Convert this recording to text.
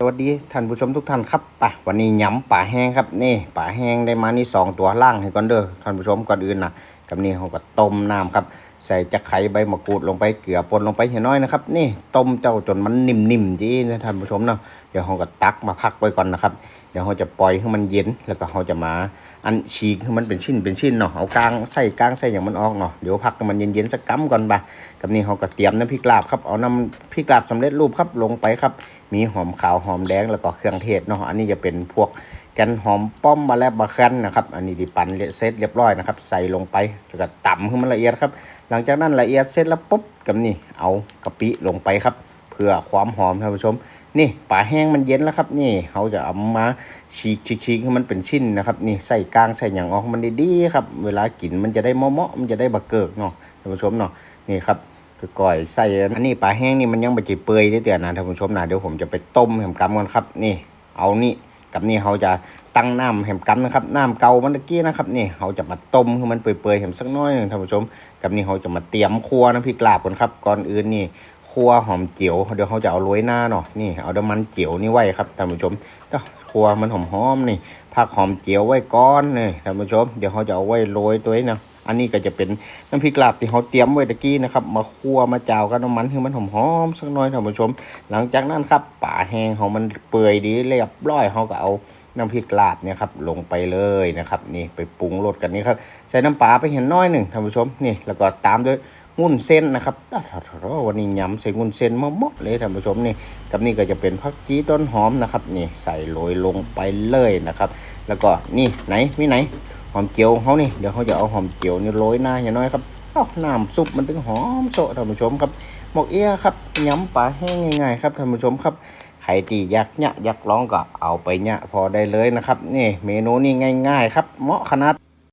สวัสดีท่านผู้ชมทุกท่านครับป่ะวันนี้ย้ำป่าแห้งครับนี่ป่าแห้งได้มานี่สองตัวล่างให้ก่อนเด้อท่านผู้ชมก่อนอื่นนะ กับนี่เขาก็ต้มน้ำครับ ใส่จะไข่ใบมะกรูดลงไปเกลือป่นลงไปเห็นน้อยนะครับ นี่ต้มเจ้าจนมันนิ่มๆจีนะท่านผู้ชมเนาะเดี๋ยวเขาก็ตักมาพักไว้ก่อนนะครับ เดี๋ยวเขาจะปล่อยให้มันเย็นแล้วก็เขาจะมาอันฉีกให้มันเป็นชิ้นเป็นชิ้นเนาะเอากลางใส่กลางใส่อย่างมันออกเนาะเดี๋ยวพักให้มันเย็นๆสักกั๊มก่อนบ่ะกับนี่เขาก็เตรียมน้ำพริกลาบครับเอาน้ำพริกลาบสำเร็จรูปครับลงไปครับ มีหอมขาวหอมแดงแล้วก็เครื่องเทศเนาะอันนี้จะเป็นพวกแกนหอมป้อมมาแล้วบะคันนะครับ อันนี้ดิปันเสร็จเรียบร้อยนะครับ ใส่ลงไปแล้วก็ตำให้มันละเอียดครับ หลังจากนั้นละเอียดเสร็จแล้วปุ๊บกับนี่เอากะปิลงไปครับ เพื่อความหอมท่านผู้ชม นี่ปลาแห้งมันเย็นแล้วครับ นี่เขาจะเอามาฉีกฉีกๆให้มันเป็นชิ้นนะครับนี่ใส่กลางใส่อย่างออกมันดีๆครับ เวลากินมันจะได้เมาะๆมันจะได้บะเกิกเนาะท่านผู้ชมเนาะนี่ครับคือก่อยใส่อันนี้ปลาแห้งนี่มันยังบะจีเปื่อยได้เตือนนะท่านผู้ชมนะเดี๋ยวผมจะไปต้มแหมกำก่อนครับ นี่ เอานี่ กับนี่เขาจะตั้งน้ำแหมกำนะครับน้ำเก่ามันตะกี้นะครับนี่เขาจะมาต้มให้มันเปื่อยๆแหมสักน้อยหนึงท่านผู้ชม กับนี่เขาจะมาเตรียมครัวน้ำพริกลาบก่อนครับก่อนอื่นนี่ครัวหอมเจียวเดี๋ยวเขาจะเอาโรยหน้าเนาะนี่เอาน้ำมันเจียวนี่ไว้ครับท่านผู้ชมเด้อครัวมันหอมๆนี่ผักหอมเจียวไว้ก้อนนี่ท่านผู้ชม เดี๋ยวเขาจะเอาไว้โรยตัวนี้นะ อันนี้ก็จะเป็นน้ำพริกลาบที่เขาเตรียมไว้ตะกี้นะครับ มาคั่วมาจาวกับน้ำมันให้มันหอมๆสักหน่อยท่านผู้ชม หลังจากนั้นครับป่าแห้งของมันเปื่อยดีเรียบร้อยเขาก็เอาน้ำพริกลาบเนี่ยครับลงไปเลยนะครับ นี่ไปปรุงรสกันนี่ครับใส่น้ำปลาไปเห็นน้อยหนึ่งท่านผู้ชมนี่แล้วก็ตามด้วยงุ่นเส้นนะครับวันนี้ยำใส่งุ่นเส้นมาหมดเลยท่านผู้ชมนี่กับนี่ก็จะเป็นผักชีต้นหอมนะครับ นี่ใส่โรยลงไปเลยนะครับ แล้วก็นี่ไหนมีไหน อมเจียวเขานี่เดี๋ยวเขาจะเอาหอมเจียวนี่โรยหน้าอย่างน้อยครับอ้าวน้ำซุปมันถึงหอมโซท่านผู้ชมครับหมกเอี้ยครับยำปลาแห้งง่ายๆครับท่านผู้ชมครับใครที่อยากเนี่ยอยากร้องก็เอาไปเนี่ยพอได้เลยนะครับนี่เมนูนี้ง่าย ๆ ครับเหมาะขนาด